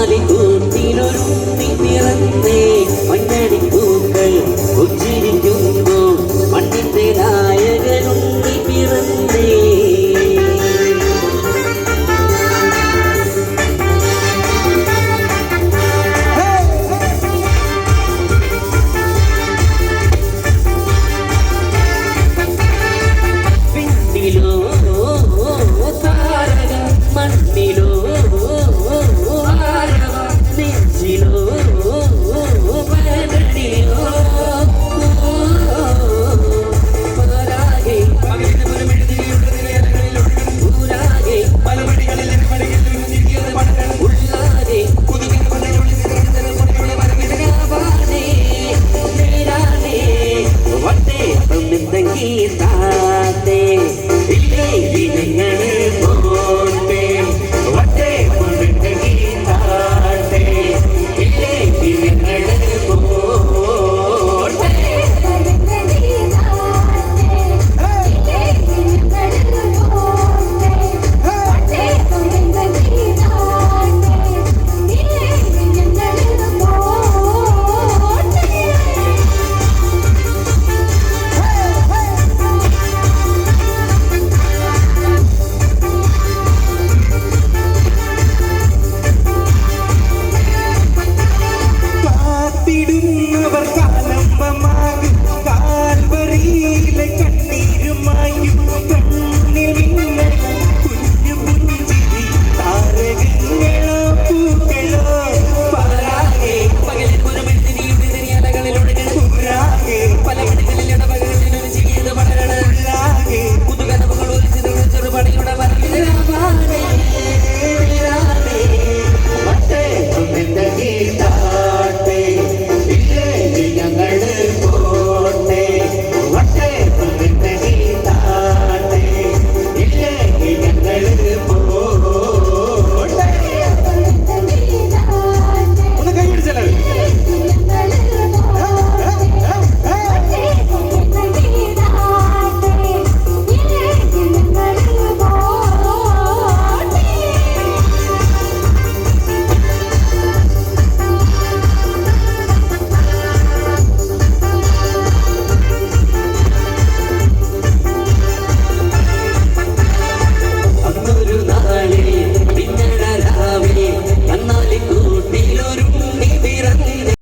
കൂട്ടിലൊരുന്നി പിറന്നേ താത്തേ ഇല്ലേ ദിനങ്ങളെ